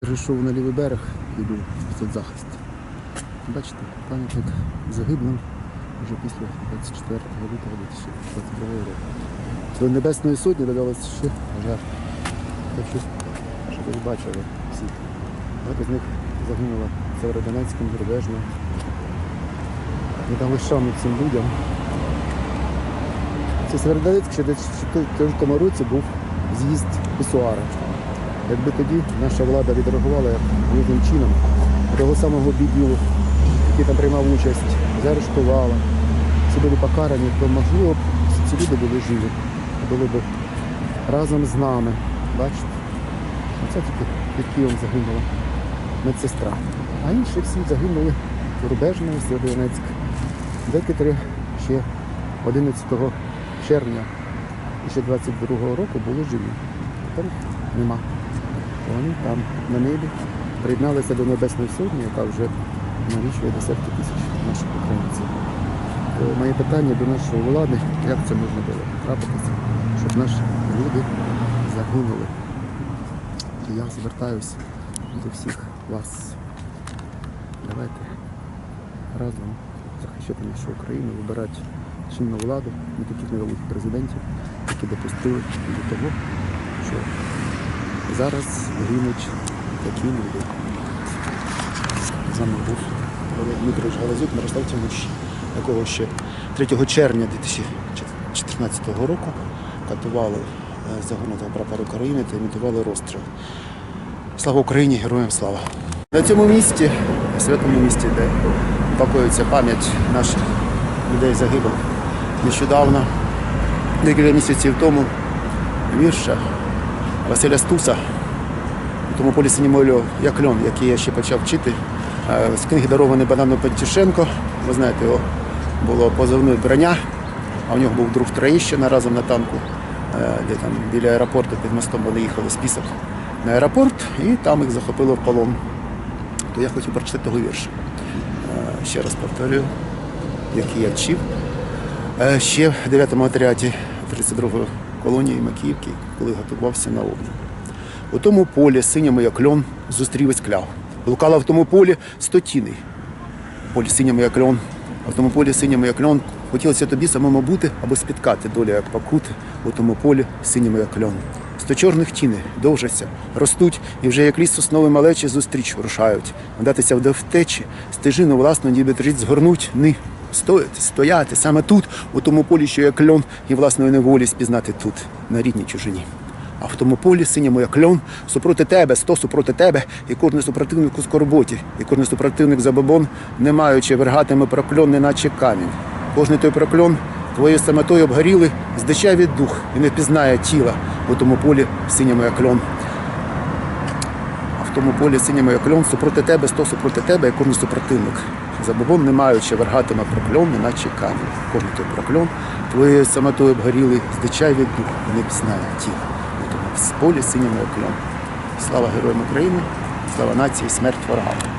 Прийшов на лівий берег, йду в соцзахист. Бачите, пам'ятник загиблим вже після 24 лютого 2022 року. До Небесної Сотні додалось ще пожар. Хочу, щоб ви бачили всі. Багато з них загинуло в Северодонецькому, Бережно. Ми дали шану цим людям. Це Северодонецьк ще десь в тому році був з'їзд пісуара. Якби тоді наша влада відреагувала ніжним чином, того самого біділу, який там приймав участь, заарештувала, всі були покарані, то можливо б ці люди були живі, були б разом з нами. Бачите? Оце тільки під Києвом загинула медсестра. А інші всі загинули в Рубежне, Сєвєродонецьк. Декотрі ще 11 червня ще 2022 року були живі. Тепер нема. Вони там на небі приєдналися до Небесної Сотні, яка вже налічує десятки тисяч наших українців. Моє питання до нашої влади, як це можна було трапитися, щоб наші люди загинули. І я звертаюся до всіх вас. Давайте разом захищати нашу Україну, вибирати чинну владу, не таких невеликих президентів, які допустили до того, що зараз гинуть такі люди. З нами був Дмитрович Галазюк, Мирослав Тимощ, якого ще 3 червня 2014 року катували е, загорнутого прапора України та імітували розстріл. Слава Україні, героям слава! На цьому місці, святому місці, де покоїться пам'ять наших людей загиблих нещодавно, декілька місяців тому, вірша Василя Стуса, тому полі синімолю як льон, який я ще почав вчити. Е, З книги дарований Банану Пантішенко. Ви знаєте, його було позивною броня, а у нього був друг Троїщина разом на танку, е, де там біля аеропорту під мостом вони їхали з пісок на аеропорт, і там їх захопило в полон. То я хочу прочитати того вірша. Е, Ще раз повторюю, який я вчив. Ще в 9-му отряді 32-ї колонії Макіївки, коли готувався на обмін. У тому полі синьому як льон зустрів із кляв. Блукала в тому полі стотіний. У полі синьому як льон, а в тому полі синьому як льон. Хотілося тобі самому бути, аби спіткати долю як покути у тому полі синьому як льон. Сто чорних тіни довжаться, ростуть, і вже як ліс сосновий малечі зустріч рушають. Вдатися в втечі, стежину власну ніби трить згорнуть, ни. Стояти, стояти саме тут, у тому полі, що як льон, і власної неволі спізнати тут, на рідній чужині. А в тому полі синьому як льон, супроти тебе, сто супроти тебе, і кожен супротивник у скорботі, і кожен супротивник забобон, не маючи вергатиме прокльон, неначе камінь. Кожний той прокльон твоєю самотою обгоріли, здичав від дух і не пізнає тіла у тому полі синьому як льон. А в тому полі синьому як льон, супроти тебе, сто супроти тебе, як кожен супротивник. Забобон не маючи вергатиме прокльон, неначе камінь. Кожен той прокльон твоєю самотою обгоріли, здичай від дух не пізнає тіла в полі синім як. Слава героям України, слава нації, смерть ворогам.